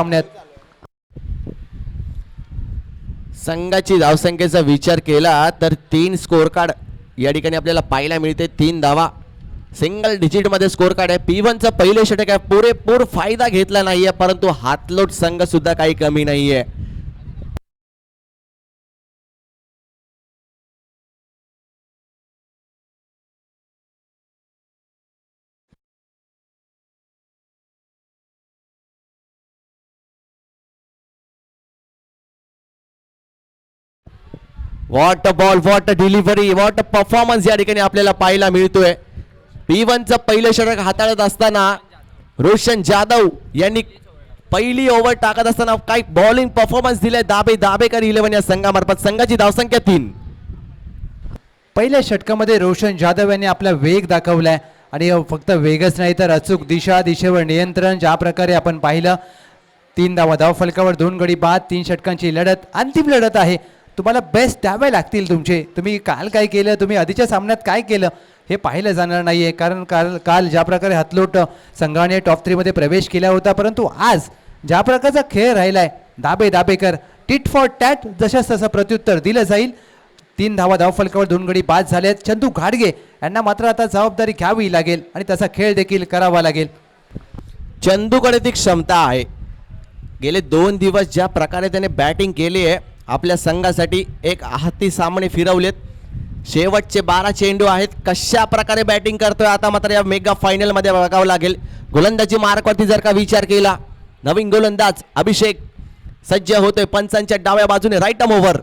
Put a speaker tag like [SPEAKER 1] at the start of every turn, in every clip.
[SPEAKER 1] सामन्यात
[SPEAKER 2] संघाची धावसंख्येचा विचार केला तर तीन स्कोर कार्ड या ठिकाणी आपल्याला पाहायला मिळते. तीन धावा. सिंगल डिजिटमध्ये स्कोर कार्ड आहे. पी वनचं पहिले षटक आहे. पुरेपूर फायदा घेतला नाहीये परंतु हातलोट संघ सुद्धा काही कमी नाहीये. What a ball what a delivery what a performance या ठिकाणी आपल्याला पाहायला मिळतोय. पी वनचं पहिलं षटक हाताळत असताना रोशन जाधव यांनी पहिली ओव्हर टाकत असताना काही बॉलिंग परफॉर्मन्स दिलाय. दाबे दाबेकर इलेव्हन या संघामार्फत. संघाची धावसंख्या तीन.
[SPEAKER 1] पहिल्या षटकामध्ये रोशन जाधव यांनी आपला वेग दाखवलाय. आणि फक्त वेगच नाही तर अचूक दिशा दिशेवर नियंत्रण ज्या प्रकारे आपण पाहिलं तीन धावा धाव फलकावर दोन गडी बाद तीन षटकांची लढत अंतिम लढत आहे. तुम्हाला बेस्ट द्यावे लागतील तुमचे. तुम्ही काल काय केलं तुम्ही आधीच्या सामन्यात काय केलं हे पाहिलं जाणार नाही आहे कारण काल काल ज्या प्रकारे हातलोट संघाने टॉप थ्रीमध्ये प्रवेश केला होता परंतु आज ज्या प्रकारचा खेळ राहिला आहे Dabe Dabekar tit for tat जशाच तसं प्रत्युत्तर दिलं जाईल. तीन धावा धावफलकावर दोन गडी बाद झाले आहेत चंदू घाडगे यांना मात्र आता जबाबदारी घ्यावी लागेल आणि तसा खेळ देखील करावा लागेल.
[SPEAKER 2] चंदूकडे ती क्षमता आहे. गेले दोन दिवस ज्या प्रकारे त्याने बॅटिंग केली आहे आपल्या संघासाठी एक हाती सामने फिरवलेत. शेवटचे बारा चेंडू आहेत. कशा प्रकारे बॅटिंग करतोय आता मात्र या मेगा फायनलमध्ये बघावं लागेल. गोलंदाजी मार्कवरती जर का विचार केला नवीन गोलंदाज अभिषेक सज्ज होतोय पंचांच्या डाव्या बाजूने. राईट अम ओव्हर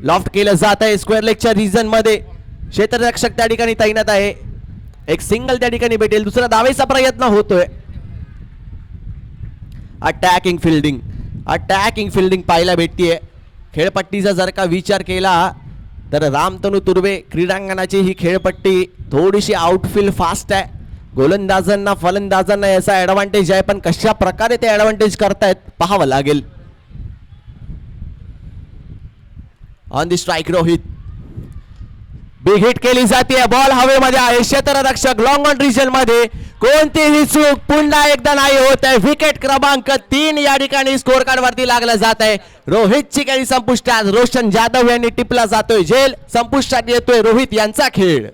[SPEAKER 2] लॉफ्ट केलं जात आहे स्क्वेअर लेगच्या रिझनमध्ये क्षेत्ररक्षक त्या ठिकाणी तैनात आहे. एक सिंगल त्या ठिकाणी भेटेल. दुसरा दावेचा प्रयत्न होतोय. अटॅकिंग फिल्डिंग अटॅकिंग फिल्डिंग पाहायला भेटतीये. खेळपट्टीचा जर का विचार केला तर रामतनू तुर्वे क्रीडांगणाची ही खेळपट्टी थोडीशी आउटफील्ड फास्ट आहे. गोलंदाजांना फलंदाजांना याचा ॲडव्हान्टेज आहे पण कशा प्रकारे ते ॲडव्हान्टेज करतायत पाहावं लागेल. On the strike Rohit. Big hit केली जाते. बॉल हवेमध्ये आहे. क्षेत्ररक्षक लॉंग ऑन रिजनमध्ये कोणतीही चूक पुन्हा एकदा नाही होत आहे. विकेट क्रमांक तीन या ठिकाणी स्कोर कार्ड वरती लागला जात आहे. रोहितची काही संपुष्टात. रोशन जाधव यांनी टिपला जातोय. झेल संपुष्टात येतोय रोहित यांचा खेळ.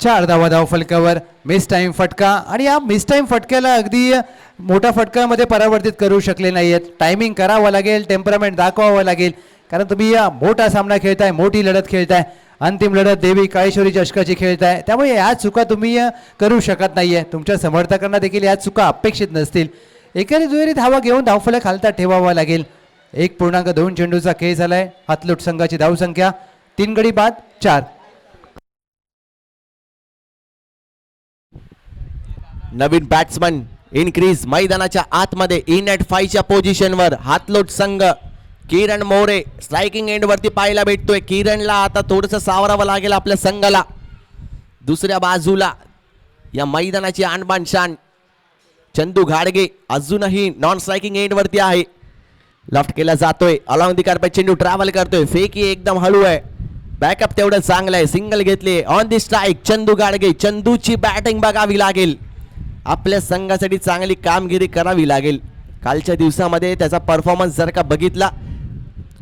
[SPEAKER 1] चार धावा धाव फलकावर. मिस टाईम फटका. आणि या मिस टाईम फटक्याला अगदी मोठ्या फटक्यामध्ये परावर्तित करू शकले नाही आहेत टायमिंग करावं लागेल. टेम्परामेंट दाखवावं लागेल. कारण तुम्ही या मोठा सामना खेळताय मोठी लढत खेळताय. अंतिम लढत देवी काळेश्वरी चषकाची आहे. त्यामुळे या चुका तुम्ही करू शकत नाही आहे तुमच्या समर्थकांना देखील या चुका अपेक्षित नसतील. एकेरी दुहेरी धावा घेऊन धावफलक खालता ठेवावा लागेल. एक पूर्णांक दोन चेंडूचा खेळ झालाय. हातलूट संघाची धावसंख्या तीन गडी बाद चार.
[SPEAKER 2] नवीन बॅट्समन इनक्रीज मैदानाच्या आतमध्ये इन ॲट फायच्या पोझिशनवर हातलोट संघ. किरण मोरे स्ट्रायकिंग एंडवरती पाहायला भेटतोय किरणला आता थोडंसं सावरावं लागेल आपल्या संघाला दुसऱ्या बाजूला या मैदानाची आणबाण शान चंदू घाडगे अजूनही नॉन स्ट्रायकिंग एंडवरती आहे लफ्ट केला जातोय अलॉंग दी कार्पेट चेंडू ट्रॅव्हल करतोय फेकी एकदम हळू आहे बॅकअप तेवढं चांगलं आहे सिंगल घेतले on the strike Chandu Gadge चंदूची batting बघावी लागेल आपल्या संघासाठी चांगली कामगिरी करावी लागेल कालच्या दिवसामध्ये त्याचा परफॉर्मन्स जर का बघितला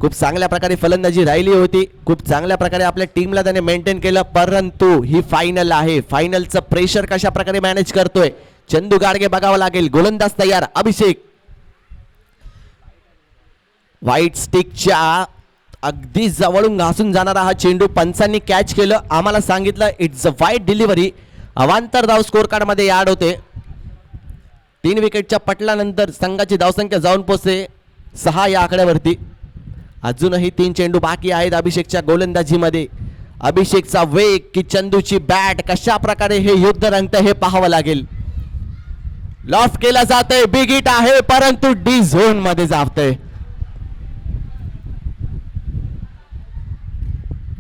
[SPEAKER 2] खूप चांगल्या प्रकारे फलंदाजी राहिली होती. खूप चांगल्या प्रकारे आपल्या टीमला त्याने मेंटेन केलं. परंतु ही फायनल आहे. फायनलचं प्रेशर कशा प्रकारे मॅनेज करतोय? चंदू गाडगे बघावं लागेल. गोलंदाज तयार. अभिषेक. व्हाईट स्टिकच्या अगदी जवळून घासून जाणारा हा चेंडू पंचांनी कॅच केलं. आम्हाला सांगितलं इट्स अ वाईट डिलिव्हरी अवांतर धाव स्कोर कार्डमध्ये याड होते. तीन विकेटच्या पटलानंतर संघाची धावसंख्या जाऊन पोचते. सहा या आकड्यावरती. अजूनही तीन चेंडू बाकी आहेत अभिषेकच्या गोलंदाजीमध्ये. अभिषेकचा वेग की चंदूची बॅट कशा प्रकारे हे युद्ध रंगतं हे पाहावं लागेल. लॉफ केला जातोय बिग हिट आहे परंतु डी झोनमध्ये जातय.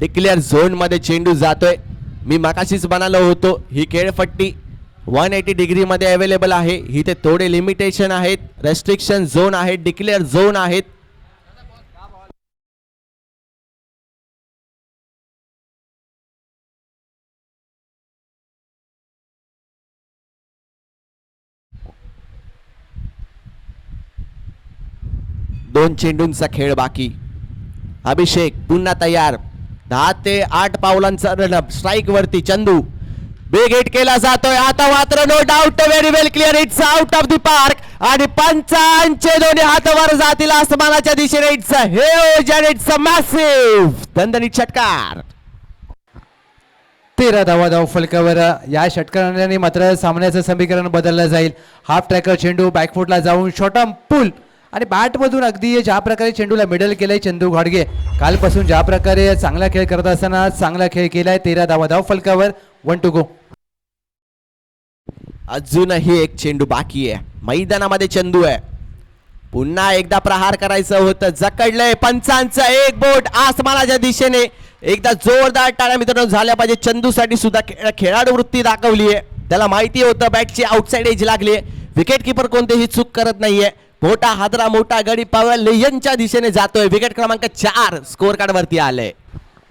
[SPEAKER 2] डिक्लेअर झोनमध्ये चेंडू जातोय. मी मकाशीच म्हणालो होतो ही खेळपट्टी वन एटी डिग्री मध्ये अवेलेबल आहे. इथे थोडे लिमिटेशन आहेत रेस्ट्रिक्शन झोन आहेत डिक्लेअर झोन आहेत. दोन चेंडूंचा खेळ बाकी. अभिषेक पुन्हा तयार. दहा ते आठ पावलांचा रनअप. स्ट्राईक वरती चंदू. बिग हिट केला जातोय. आता मात्र no doubt very well clear it's out of the park आणि पंचांचे दोन्ही हात वर जातील आसमानाच्या दिशेने. इट्स हे इट्स मॅसिव्ह दणदणीत षटकार.
[SPEAKER 1] तेरा धावा धाव फलकावर या षटकाराने मात्र सामन्याचं समीकरण बदललं जाईल. हाफ ट्रॅकर चेंडू बॅकफुटला जाऊन शॉटम पुल आणि बॅटमधून अगदी ज्या प्रकारे चेंडूला मिडल केलंय चंदू घाडगे कालपासून ज्या प्रकारे चांगला खेळ करत असताना चांगला खेळ केलाय तेरा धावा धाव फलकावर. वन टू गो
[SPEAKER 2] अजूनही एक चेंडू बाकी आहे. मैदानामध्ये चंदू आहे. पुन्हा एकदा प्रहार करायचं होतं. जकडलंय पंचांचं एक बोट आसमानाच्या दिशेने. एकदा जोरदार टाळ्या मित्रांनो झाल्या पाहिजे. चंदूसाठी सुद्धा खेळ- खेळाडू वृत्ती दाखवली आहे त्याला माहिती होतं बॅटची आउटसाइड एज लागली आहे विकेट किपर कोणतेही चूक करत नाहीये. मोठा हादरा मोठा गडी पावला. लेयनच्या दिशेने जातोय. विकेट क्रमांक चार स्कोअर कार्ड वरती आलंय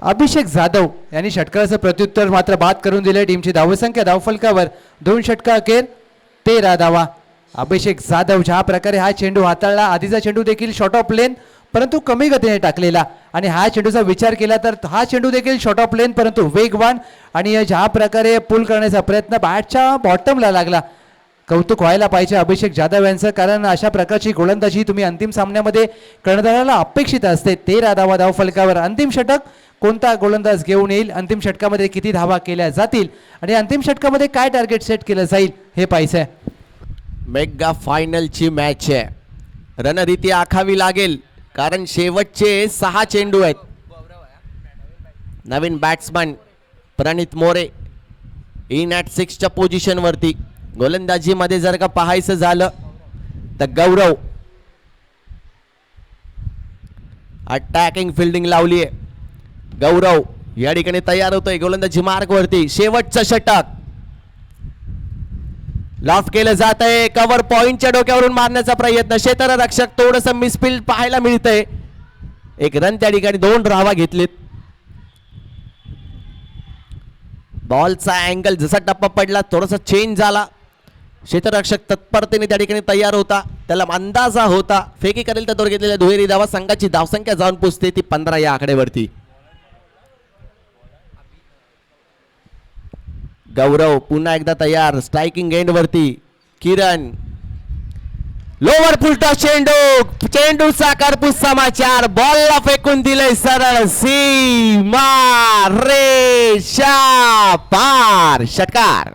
[SPEAKER 1] अभिषेक जाधव यांनी षटकाराचं प्रत्युत्तर मात्र बाद करून दिले टीमची धावसंख्या धावफलकावर दोन षटका अखेर तेरा धावा. अभिषेक जाधव ज्या प्रकारे हा चेंडू हाताळला आधीचा चेंडू देखील शॉर्ट ऑफ लेन परंतु कमी गतीने टाकलेला. आणि हा चेंडूचा विचार केला तर हा चेंडू देखील शॉर्ट ऑफ लेन परंतु वेगवान आणि ज्या प्रकारे पुल करण्याचा प्रयत्न बॅटच्या बॉटमला लागला. कौतुक व्हायला पाहिजे अभिषेक जाधव यांचं कारण अशा प्रकारची गोलंदाजी तुम्ही अंतिम सामन्यामध्ये कर्णधाराला अपेक्षित असते. तेरा धावा धाव फलकावर अंतिम षटक. कोणता गोलंदाज घेऊन येईल? अंतिम षटकामध्ये किती धावा केल्या जातील? आणि अंतिम षटकामध्ये काय टार्गेट सेट केलं जाईल? हे पाहिजे
[SPEAKER 2] मेगा फायनलची मॅच आहे. रणरीती आखावी लागेल. कारण शेवटचे सहा चेंडू आहेत. नवीन batsman Pranit More. In at सिक्सच्या पोझिशनवरती गोलंदाजीमध्ये जर का पाहायचं झालं तर गौरव अटॅकिंग फिल्डिंग लावली आहे गौरव या ठिकाणी तयार होतोय गोलंदाजी मार्गवरती. शेवटचं षटक. लॉफ केलं जात आहे कव्हर पॉइंटच्या डोक्यावरून मारण्याचा प्रयत्न. क्षेत्ररक्षक थोडस मिसफिल्ड पाहायला मिळतंय. एक रन त्या ठिकाणी दोन राहावा घेतलीत. बॉलचा अँगल जसा टप्पा पडला थोडासा चेंज झाला. क्षेत्ररक्षक तत्परतेने त्या ठिकाणी तयार होता. त्याला अंदाजा होता. फेकी करेल तर दोर घेतलेल्या दुहेरी धावा संघाची धावसंख्या जाऊन पुसते ती पंधरा या आकडेवरती. गौरव पुन्हा एकदा तयार. स्ट्रायकिंग एंड वरती. किरण. लोवर फुलटा चेंडू चेंडूचा साकारपूस समाचार. बॉलला फेकून दिलंय सरळ. सीमा शा पार षटकार.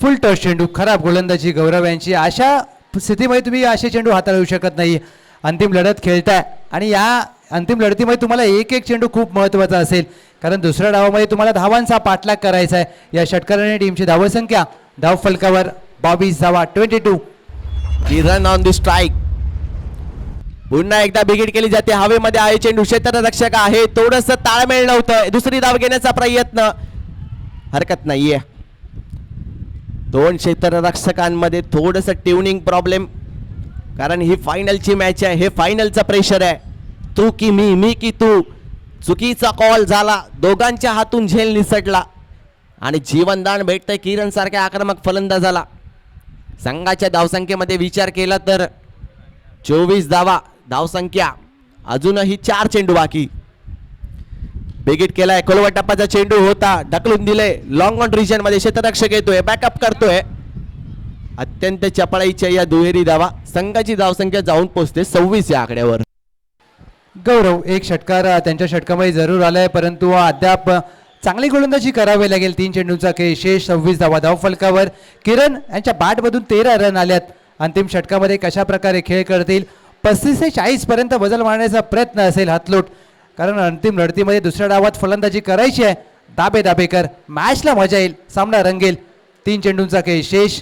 [SPEAKER 1] फुल टच चेंडू खराब गोलंदाजी गौरव यांची. अशा स्थितीमध्ये तुम्ही असे चेंडू हाताळू शकत नाही. अंतिम लढत खेळताय. आणि या अंतिम लढतीमध्ये तुम्हाला एक एक चेंडू खूप महत्त्वाचा असेल. कारण दुसऱ्या डावामध्ये तुम्हाला धावांचा पाठलाग करायचा आहे. या षटकाराने टीमची धावसंख्या धाव फलकावर बावीस धावा twenty two.
[SPEAKER 2] Run on the strike. पुन्हा एकदा बिगिट केली जाते. हवेमध्ये आहे चेंडू. क्षेत्ररक्षक आहे. थोडस ताळमेळ नव्हतं. दुसरी धाव घेण्याचा प्रयत्न. हरकत नाहीये. दोन क्षेत्ररक्षकांमध्ये थोडंसं ट्युनिंग प्रॉब्लेम. कारण ही फायनलची मॅच आहे हे फायनलचं प्रेशर आहे. तू की मी मी की तू. चुकीचा कॉल झाला दोघांच्या हातून झेल निसटला. आणि जीवनदान भेटतंय किरणसारख्या आक्रमक फलंदाजाला. संघाच्या धावसंख्येमध्ये विचार केला तर चोवीस धावा धावसंख्या. अजूनही चार चेंडू बाकी. बिगिट केलाय. कोलवा टप्पाचा चेंडू होता. ढकलून दिले लॉंग ऑन रिजनमध्ये क्षेत्ररक्षक येतोय. बॅकअप करतोय. अत्यंत चपळाईच्या या दुहेरी धावा संघाची धावसंख्या जाऊन पोहोचते सव्वीस या आकड्यावर.
[SPEAKER 1] गौरव एक षटकार त्यांच्या षटकामध्ये जरूर आलाय परंतु अद्याप चांगली गोलंदाजी करावी लागेल तीन चेंडूचा खेळ शेष सव्वीस धावा. धाव फलकावर किरण यांच्या बॅटमधून तेरा रन आल्यात. अंतिम षटकामध्ये कशा प्रकारे खेळ करतील? पस्तीस ते चाळीस पर्यंत बदल मारण्याचा प्रयत्न असेल हातलोट. कारण अंतिम लढतीमध्ये दुसऱ्या डावात फलंदाजी करायची आहे. दाबे दाबेकर मॅचला मजा येईल. सामना रंगेल. तीन चेंडूंचा खेळ शेष.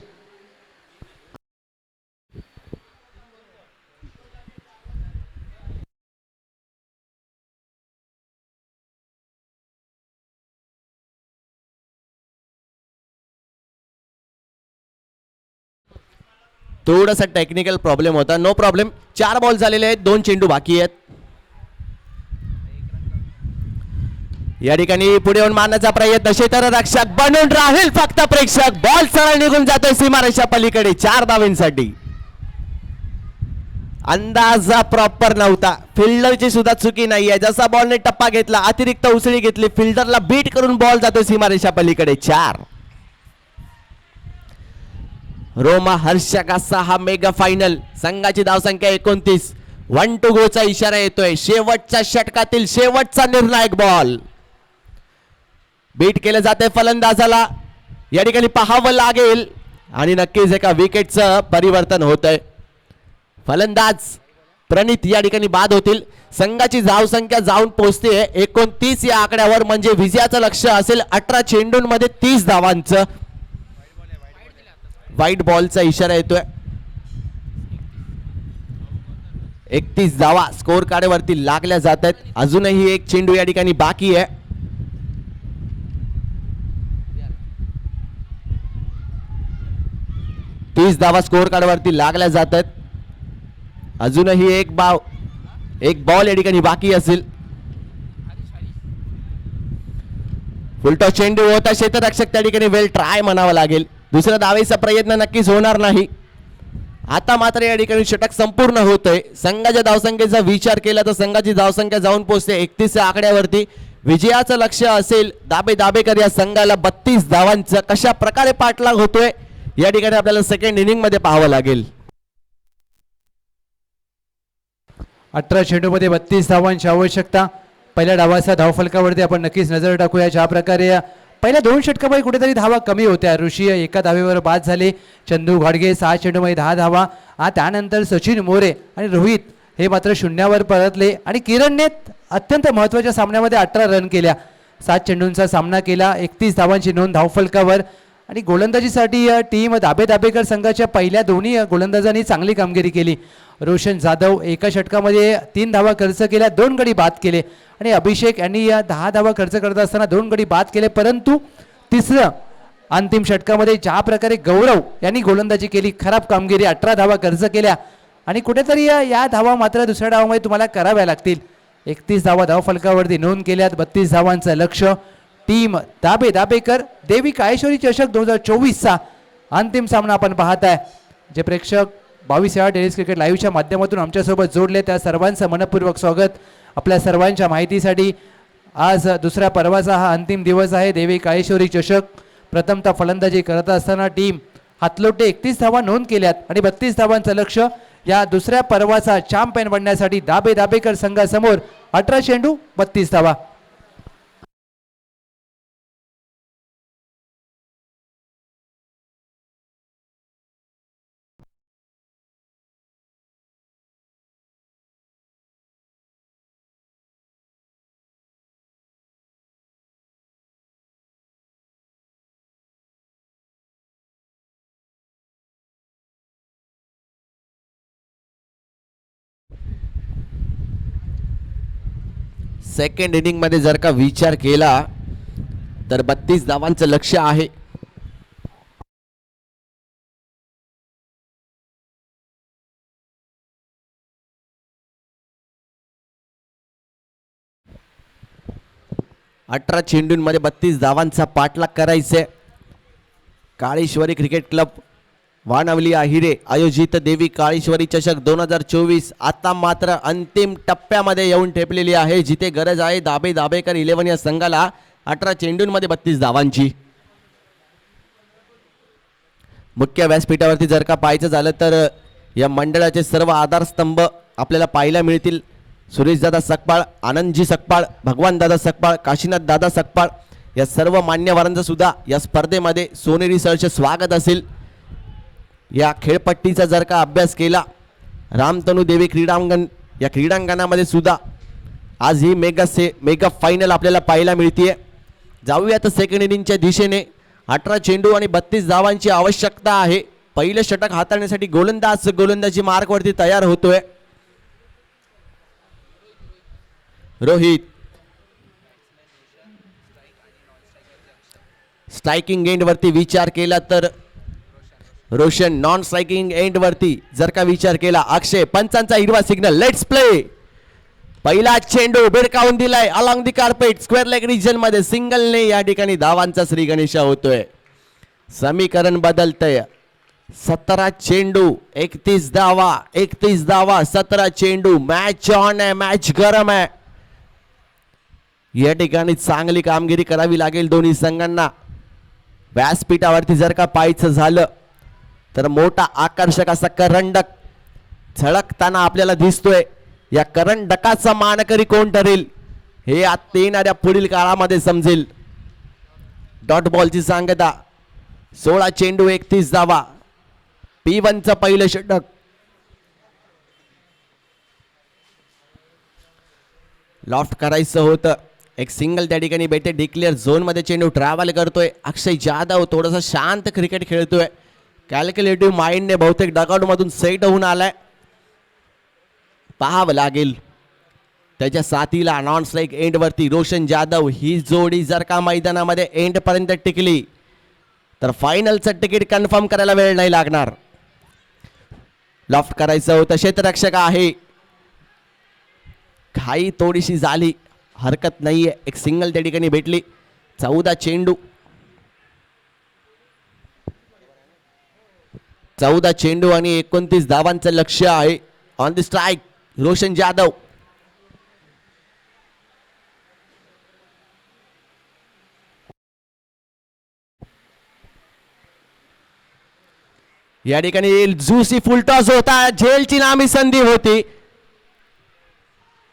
[SPEAKER 2] थोडासा टेक्निकल प्रॉब्लेम होता. नो प्रॉब्लेम चार बॉल झालेले आहेत. दोन चेंडू बाकी आहेत. या ठिकाणी पुढे येऊन मारण्याचा प्रयत्न क्षेत्ररक्षक बनून राहील. फक्त प्रेक्षक बॉल सरळ निघून जातोय सीमारेषा पलीकडे चार धावींसाठी. अंदाजा प्रॉपर नव्हता. फिल्डरची सुद्धा चुकी नाहीये. जसा बॉलने टप्पा घेतला अतिरिक्त उसळी घेतली फिल्डरला बीट करून बॉल जातोय सीमारेषा पलीकडे चार. रोमा हर्षकाचा हा मेगा फायनल संघाची धावसंख्या एकोणतीस. वन टू गोचा इशारा येतोय. शेवटच्या षटकातील शेवटचा निर्णायक बॉल बीट केलं जाते फलंदाजाला. या ठिकाणी पाहावं लागेल. आणि नक्कीच एका विकेटचं परिवर्तन होतंय. फलंदाज प्रणित या ठिकाणी बाद होतील. संघाची धावसंख्या जाऊन पोहोचते एकोणतीस या आकड्यावर म्हणजे विजयाचं लक्ष असेल. अठरा चेंडूंमध्ये तीस धावांचं. व्हाईट बॉलचा इशारा येतोय. एकतीस धावा स्कोर कार्डवरती लागल्या जात आहेत. अजूनही एक चेंडू या ठिकाणी बाकी आहे. तीस धावा स्कोर कार्डवरती लागल्या जात आहेत अजूनही एक बाव एक बॉल या ठिकाणी बाकी असेल. फुलटॉ चेंडू होता. क्षेत्ररक्षक त्या ठिकाणी वेल ट्राय म्हणावं लागेल. दुसऱ्या दावेचा प्रयत्न नक्कीच होणार नाही. आता मात्र या ठिकाणी षटक संपूर्ण होतंय. संघाच्या धावसंख्येचा विचार केला तर संघाची धावसंख्या जाऊन पोहोचते एकतीसच्या आकड्यावरती. विजयाचं लक्ष असेल. दाबे दाबेकर या संघाला बत्तीस धावांचा कशा प्रकारे पाठलाग होतोय? या ठिकाणी आपल्याला सेकंड इनिंगमध्ये पाहावं लागेल.
[SPEAKER 1] अठरा चेंडूमध्ये बत्तीस धावांची आवश्यकता. पहिल्या डावाच्या धावफलकावरती आपण नक्कीच नजर टाकूया. ज्या प्रकारे पहिल्या दोन षटकामध्ये कुठेतरी धावा कमी होत्या. ऋषी एका धावेवर बाद झाले. चंदू घाडगे सहा चेंडूमध्ये दहा धावा. आ त्यानंतर सचिन मोरे आणि रोहित हे मात्र शून्यावर परतले. आणि किरणने अत्यंत महत्त्वाच्या सामन्यामध्ये अठरा रन केल्या. सात चेंडूंचा सामना केला. एकतीस धावांची नोंद धावफलकावर आणि गोलंदाजीसाठी या टीम दाबे दाबेकर संघाच्या पहिल्या दोन्ही गोलंदाजांनी चांगली कामगिरी केली. रोशन जाधव एका षटकामध्ये तीन धावा खर्च केल्या दोन गडी बाद केले. आणि अभिषेक यांनी या दहा धावा खर्च करत असताना दोन गडी बाद केले. परंतु तिसरं अंतिम षटकामध्ये ज्या प्रकारे गौरव यांनी गोलंदाजी केली खराब कामगिरी अठरा धावा खर्च केल्या. आणि कुठेतरी या या धावा मात्र दुसऱ्या डावामध्ये तुम्हाला कराव्या लागतील. एकतीस धावा धावफलकावरती नोंद केल्यात बत्तीस धावांचं लक्ष टीम दाबे दाबेकर देवी काळेश्वरी चषक दोन हजार चोवीसचा अंतिम सामना आपण पाहत आहे जे प्रेक्षक बावीस वेळा टेनिस क्रिकेट लाईव्हच्या माध्यमातून आमच्यासोबत जोडले त्या सर्वांचं मनपूर्वक स्वागत. आपल्या सर्वांच्या माहितीसाठी आज दुसऱ्या पर्वाचा हा अंतिम दिवस आहे. देवी काळेश्वरी चषक प्रथमतः फलंदाजी करत असताना टीम हातलोटे एकतीस धावा नोंद केल्यात आणि बत्तीस धावांचं लक्ष या दुसऱ्या पर्वाचा चॅम्पियन बनण्यासाठी दाबे दाबेकर संघासमोर अठरा चेंडू बत्तीस धावा.
[SPEAKER 2] सेकंड इनिंगमध्ये जर का विचार केला तर बत्तीस धावांचं लक्ष आहे. अठरा चेंडूंमध्ये बत्तीस धावांचा पाठलाग करायचे काळेश्वरी क्रिकेट क्लब वानवली आहिरे आयोजित देवी काळेश्वरी चषक दोन हजार चोवीस. आता मात्र अंतिम टप्प्यामध्ये येऊन ठेपलेली आहे. जिथे गरज आहे दाबे दाबेकर इलेव्हन या संघाला अठरा चेंडूंमध्ये बत्तीस धावांची. मुख्य व्यासपीठावरती जर का पाहायचं झालं तर या मंडळाचे सर्व आधारस्तंभ आपल्याला पाहायला मिळतील. सुरेशदादा सकपाळ आनंदजी सकपाळ भगवानदादा सकपाळ काशीनाथ दादा सकपाळ या सर्व मान्यवरांचं सुद्धा या स्पर्धेमध्ये सोनेरी सरचे स्वागत असेल. या खेळपट्टीचा जर का अभ्यास केला रामतनू देवी क्रीडांगण या क्रीडांगणामध्ये सुद्धा आज ही मेगा से मेगा फायनल आपल्याला पाहायला मिळते जाऊया तर सेकंड इनिंगच्या दिशेने. अठरा चेंडू आणि बत्तीस धावांची आवश्यकता आहे. पहिलं षटक हाताळण्यासाठी गोलंदाज गोलंदाजी मार्कवरती तयार होतोय. रोहित. स्ट्रायकिंग एंडवरती विचार केला तर रोशन नॉन स्ट्रायकिंग एंड वरती. जर का विचार केला अक्षय पंचांचा हिरवा सिग्नल लेट्स प्ले पहिला चेंडू बेडकावून दिलाय. Along the carpet square leg रिजनमध्ये सिंगलने या ठिकाणी धावांचा श्री गणेशा होतोय. समीकरण बदलतंय. सतरा चेंडू एकतीस धावा एकतीस धावा सतरा चेंडू. मॅच ऑन आहे मॅच गरम आहे. या ठिकाणी चांगली कामगिरी करावी लागेल दोन्ही संघांना. व्यासपीठावरती जर का पाहायचं झालं तर मोठा आकर्षक असा करंडक झळकताना आपल्याला दिसतोय. या करंडकाचा मानकरी कोण ठरेल? हे आता येणाऱ्या पुढील काळामध्ये समजेल. डॉट बॉलची सांगता सोळा चेंडू एकतीस धावा. पी वनचं पहिलं षटक. लॉफ्ट करायचं होतं. एक सिंगल त्या ठिकाणी बेटे डिक्लेअर झोनमध्ये चेंडू ट्रॅव्हल करतोय. अक्षय जाधव थोडंसं शांत क्रिकेट खेळतोय. कॅल्क्युलेटिव्ह माइंडने बहुतेक डगआउटमधून सेट होऊन आलाय. पाहावं लागेल. त्याच्या साथीला नॉन स्ट्राईक एंडवरती रोशन जाधव ही जोडी जर का मैदानामध्ये एंडपर्यंत टिकली तर फायनलचं तिकीट कन्फर्म करायला वेळ नाही लागणार. लॉफ्ट करायचं होतं क्षेत्ररक्षक आहे. घाई थोडीशी झाली हरकत नाहीये. एक सिंगल त्या ठिकाणी भेटली. चौदा चेंडू. चौदा चेंडू आणि एकोणतीस धावांचं लक्ष आहे. On the strike Roshan Jadhav. या ठिकाणी जुसी फुलटॉस होता. झेलची नामी संधी होती.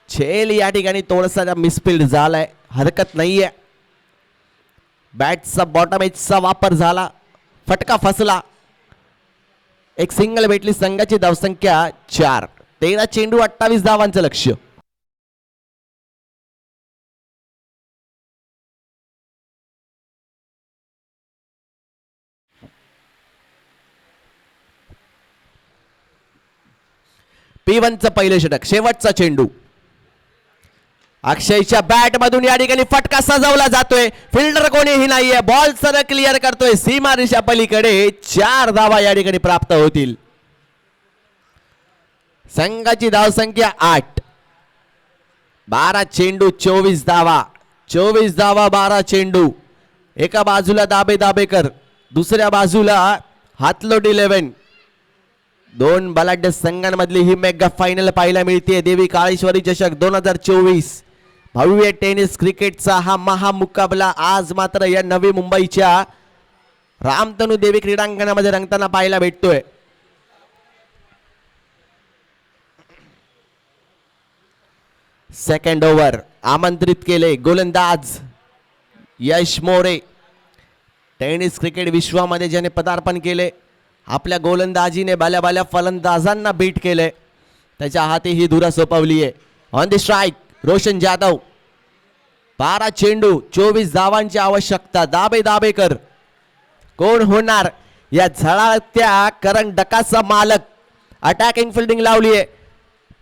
[SPEAKER 2] झेल या ठिकाणी थोडासा मिसफिल्ड झालाय. हरकत नाहीये. बॅटचा बॉटम एजचा वापर झाला. फटका फसला. एक सिंगल भेटली संघाची धावसंख्या चार. तेरा चेंडू अठ्ठावीस धावांचं लक्ष पी वनचं पहिलं षटक शेवटचा चेंडू. अक्षयच्या बॅट मधून या ठिकाणी फटका सजवला जातोय. फिल्डर कोणीही नाहीये. बॉल सर क्लिअर करतोय. सीमा रेषा पलीकडे चार धावा या ठिकाणी प्राप्त होतील. संघाची धावसंख्या आठ. बारा चेंडू चोवीस धावा. चोवीस धावा बारा चेंडू. एका बाजूला दाबे दाबेकर. दुसऱ्या बाजूला हातलोट इलेव्हन दोन बलाढ्य संघांमधली ही मेगा फायनल पाहायला मिळते देवी काळेश्वरी चषक दोन हजार चोवीस. भव्य टेनिस क्रिकेटचा हा महामुकाबला आज मात्र या नवी मुंबईच्या रामतनू देवी क्रीडांगणामध्ये रंगताना पाहायला भेटतोय. सेकंड ओव्हर आमंत्रित केले गोलंदाज यश मोरे. टेनिस क्रिकेट विश्वामध्ये ज्याने पदार्पण केले आपल्या गोलंदाजीने बाल्या बाल्या फलंदाजांना बीट केले. त्याच्या हाती ही धुरा सोपवली आहे on the strike Roshan Jadhav बारा चेंडू चोवीस धावांची आवश्यकता दाबे दाबेकर. कोण होणार? या झळाळत्या करण डकाचा मालक. अटॅकिंग फिल्डिंग लावली आहे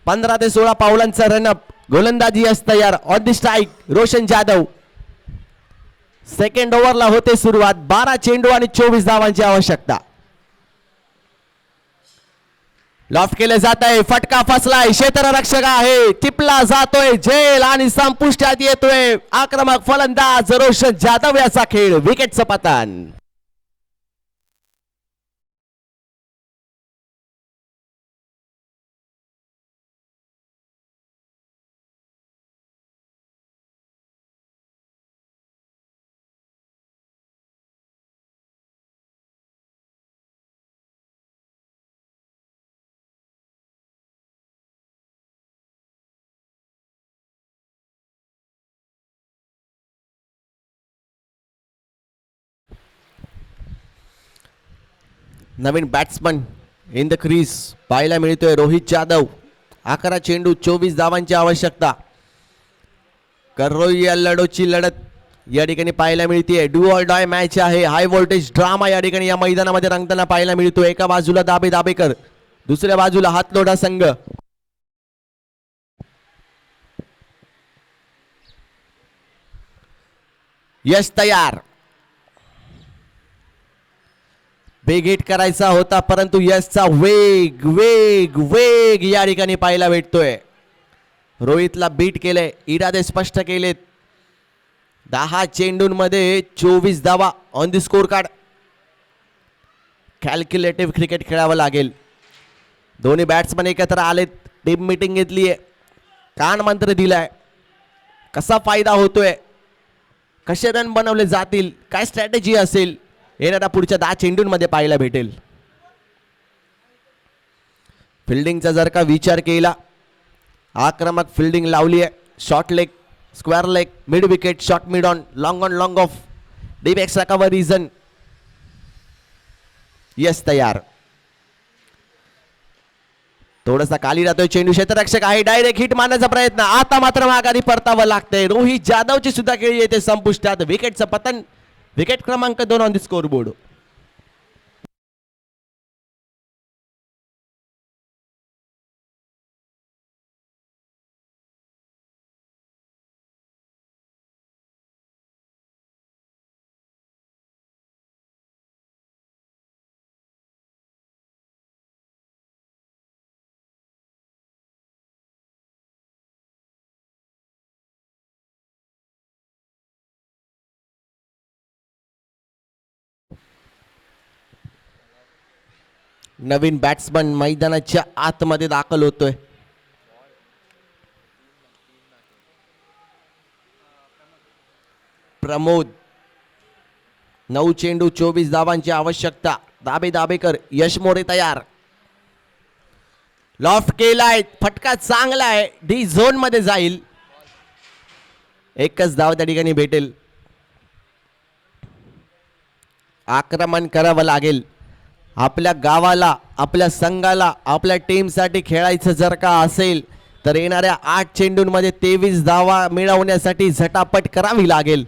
[SPEAKER 2] पंधरा ते सोळा पावलांचा रनअप गोलंदाजी असं तयार. On the strike Roshan Jadhav. Second ओव्हरला होते सुरुवात. बारा चेंडू आणि चोवीस धावांची आवश्यकता. लॉफ्ट केले जात आहे. फटका फसलाय. क्षेत्ररक्षक आहे. टिपला जातोय. झेल आणि संपुष्टात येतोय. आक्रमक फलंदाज रोशन जाधव याचा खेळ. विकेटचं पतन. नवीन बॅट्समन इन द क्रीज पाहायला मिळतोय रोहित जाधव. अकरा चेंडू चोवीस धावांची आवश्यकता. कर्रोई या लढोची लढत या ठिकाणी पाहायला मिळते डू ऑल डॉय मॅच आहे. हाय व्होल्टेज ड्रामा या ठिकाणी या मैदानामध्ये रंगताना पाहायला मिळतो एका बाजूला दाबे दाबेकर दुसऱ्या बाजूला हातलोडा संघ. यश तयार. बिग हिट करायचा होता परंतु यशचा वेग वेग वेग या ठिकाणी पाहायला भेटतोय. रोहितला बीट केलंय इरादे स्पष्ट केलेत. दहा चेंडूंमध्ये चोवीस धावा on the score card calculative cricket खेळावं लागेल. दोन्ही बॅट्समन एकत्र आलेत टीम मिटिंग घेतली आहे कान मंत्र दिलाय. कसा फायदा होतोय? कसे रन बनवले जातील? काय स्ट्रॅटेजी असेल? येणाऱ्या पुढच्या दहा चेंडूंमध्ये पाहायला भेटेल. फिल्डिंगचा जर का विचार केला आक्रमक फिल्डिंग लावली आहे. Short leg square leg mid wicket short mid on long on long off deep extra cover region yes तयार. थोडासा खाली राहतोय चेंडू. क्षेत्ररक्षक आहे डायरेक्ट हिट मारण्याचा प्रयत्न. आता मात्र माघारी परतावं लागतंय. रोहित जाधवची सुद्धा खेळी येते संपुष्टात. विकेटचं पतन विकेट क्रमांक दोन ऑन द स्कोर बोर्ड नवीन बॅट्समन मैदानाच्या आतमध्ये दाखल होतोय. प्रमोद नऊ चेंडू चोवीस धावांची आवश्यकता. दाबे दाबेकर यश मोरे तयार. लॉफ्ट केलाय फटका चांगला आहे. डी झोनमध्ये जाईल. एकच धाव त्या ठिकाणी भेटेल. आक्रमण करावं लागेल. आपल्या गावाला आपल्या संघाला आपल्या टीमसाठी खेळायचं जर का असेल तर येणाऱ्या आठ चेंडूंमध्ये तेवीस धावा मिळवण्यासाठी झटापट करावी लागेल.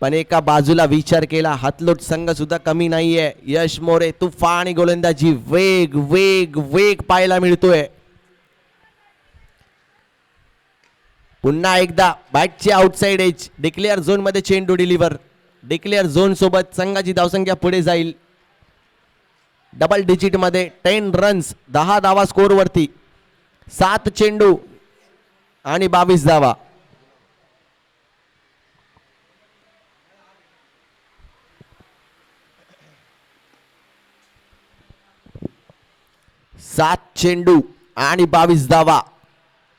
[SPEAKER 2] पण एका बाजूला विचार केला हातलोट संघ सुद्धा कमी नाहीये. यश मोरे तुफा आणि गोलंदाजी वेग वेग वेग पाहायला मिळतोय. पुन्हा एकदा बॅटची आउटसाइड एज डिक्लेअर झोनमध्ये चेंडू डिलिव्हर डिक्लेअर झोन सोबत संघाची धावसंख्या पुढे जाईल. डबल डिजिटमध्ये टेन रन्स दहा धावा स्कोरवरती सात चेंडू आणि बावीस धावा. सात चेंडू आणि बावीस धावा.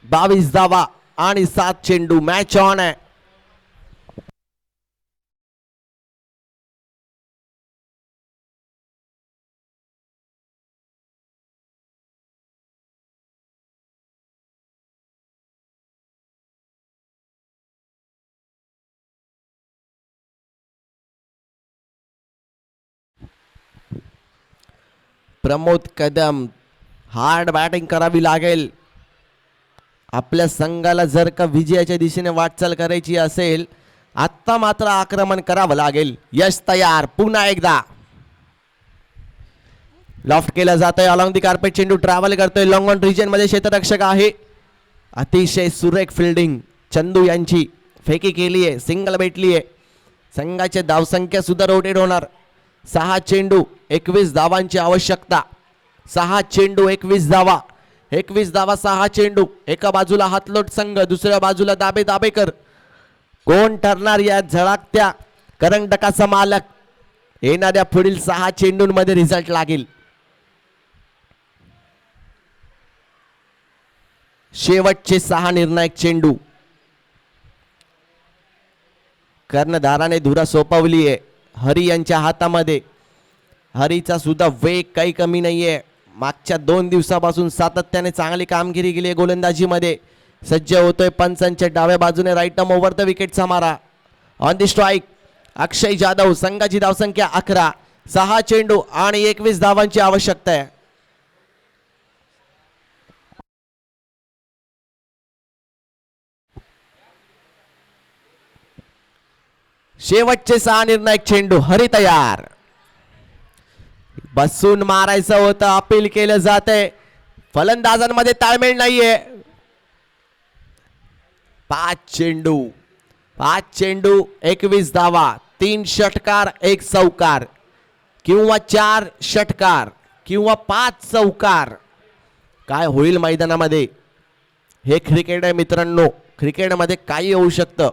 [SPEAKER 2] बावीस धावा आणि सात चेंडू. मॅच ऑन आहे. प्रमोद कदम हार्ड बॅटिंग करावी लागेल. आपल्या संघाला जर का विजयाच्या दिशेने वाटचाल करायची असेल आत्ता मात्र आक्रमण करावं लागेल. यश तयार पुन्हा एकदा. लॉफ्ट केलं जातंय अलॉंग दी कार्पेट चेंडू ट्रॅव्हल करतोय. लॉंग ऑन रिजनमध्ये क्षेत्ररक्षक आहे. अतिशय सुरेख फिल्डिंग चंदू यांची. फेकी केली आहे सिंगल भेटली आहे. संघाची धावसंख्या सुद्धा रोटेट होणार. सहा चेंडू एकवीस धावांची आवश्यकता. सहा चेंडू एकवीस धावा. एकवीस धावा सहा चेंडू. एका बाजूला हातलोट संघ दुसऱ्या बाजूला दाबे दाबेकर. कोण ठरणार या झळाकत्या करंडकाचा मालक येणाऱ्या पुढील सहा चेंडूंमध्ये रिझल्ट लागेल. शेवटचे सहा निर्णायक चेंडू. कर्णधाराने धुरा सोपवली आहे हरी यांच्या हातामध्ये. हरीचा सुद्धा वेग काही कमी नाही आहे मागच्या दोन दिवसापासून सातत्याने चांगली कामगिरी केली आहे गोलंदाजीमध्ये. सज्ज होतोय पंचांच्या डाव्या बाजूने राईट टर्म ओव्हर द विकेटचा मारा on the strike Akshay Jadhav संघाची धावसंख्या अकरा सहा चेंडू आणि एकवीस धावांची आवश्यकता आहे. शेवटचे सहा निर्णायक चेंडू हरी तयार. बसून मारायचं होतं अपील केलं जातंय. फलंदाजांमध्ये ताळमेळ नाहीये. पाच चेंडू पाच चेंडू एकवीस धावा तीन षटकार एक चौकार किंवा चार षटकार किंवा पाच चौकार काय होईल मैदानामध्ये? हे क्रिकेट आहे मित्रांनो क्रिकेटमध्ये काही होऊ शकतं.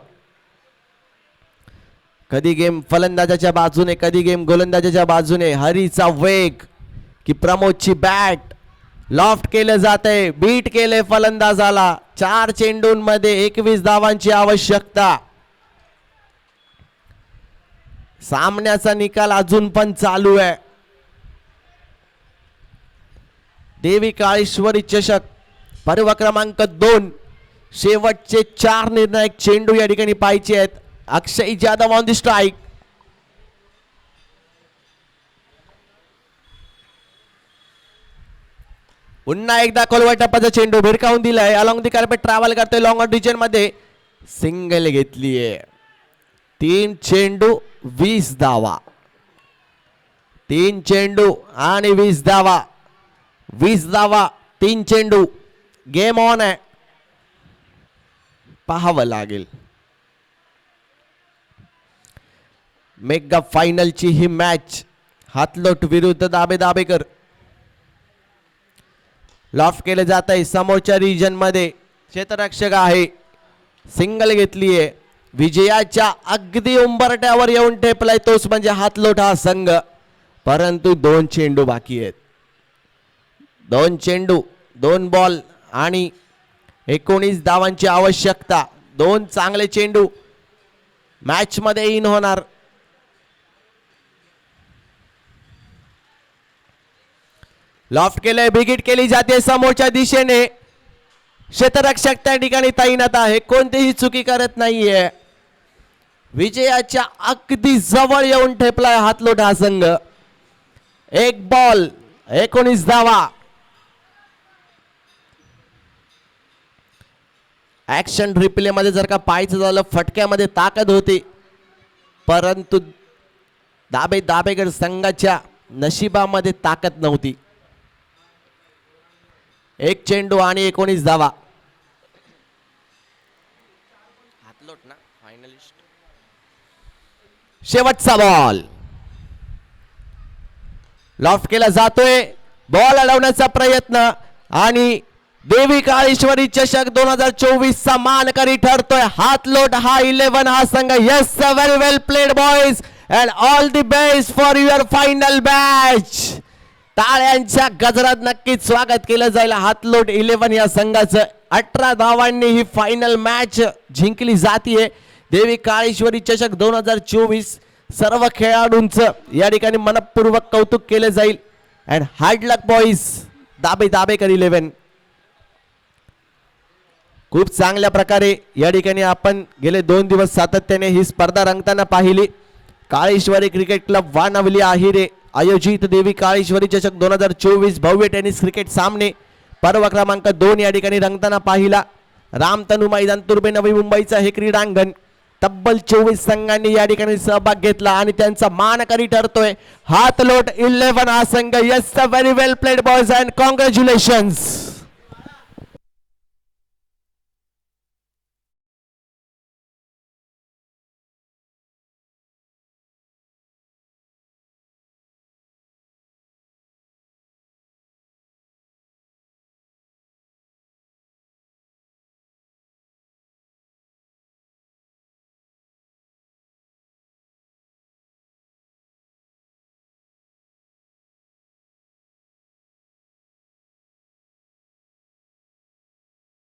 [SPEAKER 2] कधी गेम फलंदाजाच्या बाजूने कधी गेम गोलंदाजाच्या बाजूने. हरीचा वेग की प्रमोदची बॅट. लॉफ्ट केलं जाते बीट केले फलंदाजाला. चार चेंडूंमध्ये एकवीस धावांची आवश्यकता. सामन्याचा निकाल अजून पण चालू आहे. देवी काळेश्वरी चषक पर्व क्रमांक दोन. शेवटचे चार निर्णायक चेंडू या ठिकाणी पाहिजे आहेत. Akshay Jadhav on the strike पुन्हा एकदा कोलवा टप्प्याचा चेंडू भिरकावून दिलाय. अलॉंग दी कार्पेट ट्रॅव्हल करतोय लॉंग डिजनमध्ये. सिंगल घेतलीये. तीन चेंडू वीस धावा. तीन चेंडू आणि वीस धावा. वीस धावा तीन चेंडू. गेम ऑन आहे. पाहावं लागेल. मेगा फायनलची ही मॅच हातलोट विरुद्ध दाबे दाबेकर. लॉफ्ट केलं जात आहे. समोरच्या रिजनमध्ये क्षेत्ररक्षक आहे. सिंगल घेतली आहे विजयाच्या अगदी उंबरट्यावर येऊन टेपलाय तोच म्हणजे हातलोट हा संघ. परंतु दोन चेंडू बाकी आहेत. दोन चेंडू दोन बॉल आणि एकोणीस धावांची आवश्यकता. दोन चांगले चेंडू. मॅचमध्ये इन होणार. लॉफ्ट केलंय बिगिट केली जाते समोरच्या दिशेने. क्षेत्ररक्षक त्या ठिकाणी तैनात आहे. कोणतीही चुकी करत नाहीये. विजयाच्या अगदी जवळ येऊन ठेपलाय हातलोट हा संघ. एक बॉल एकोणीस धावा. ऍक्शन रिप्ले मध्ये जर का पाहायचं झालं फटक्यामध्ये ताकद होती. परंतु दाबे दाबेगड संघाच्या नशिबामध्ये ताकद नव्हती. एक चेंडू आणि एकोणीस धावा. हातलोट ना फायनलिस्ट शेवटचा बॉल लॉफ्ट केला जातोय. बॉल अडवण्याचा प्रयत्न आणि देवी काळेश्वरी चषक दोन हजार चोवीस चा मानकरी ठरतोय. हातलोट हा इलेव्हन हा संघ. Yes very well played boys and all the best for your final match टाळ्यांच्या गजरात नक्कीच स्वागत केलं जाईल. हातलोट इलेव्हन या संघाचं अठरा धावांनी ही फायनल मॅच जिंकली जातीये. देवी काळेश्वरी चषक दोन हजार चोवीस सर्व खेळाडूंचं या ठिकाणी मनपूर्वक कौतुक केलं जाईल. अँड हार्ड लक बॉईज दाबे दाबेकर इलेव्हन. खूप चांगल्या प्रकारे या ठिकाणी आपण गेले दोन दिवस सातत्याने ही स्पर्धा रंगताना पाहिली. Kaleshwari cricket club Wanavali Ahire. आयोजित देवी काळेश्वरी चषक दोन हजार चोवीस भव्य टेनिस क्रिकेट सामने पर्व क्रमांक दोन या ठिकाणी रंगताना पाहिला. रामतनू मैदान तुर्बे नवी मुंबईचं हे क्रीडांगण. तब्बल चोवीस संघांनी या ठिकाणी सहभाग घेतला आणि त्यांचा मानकरी ठरतोय. हातलोट इलेव्हन हा संघ. Yes very well played boys and congratulations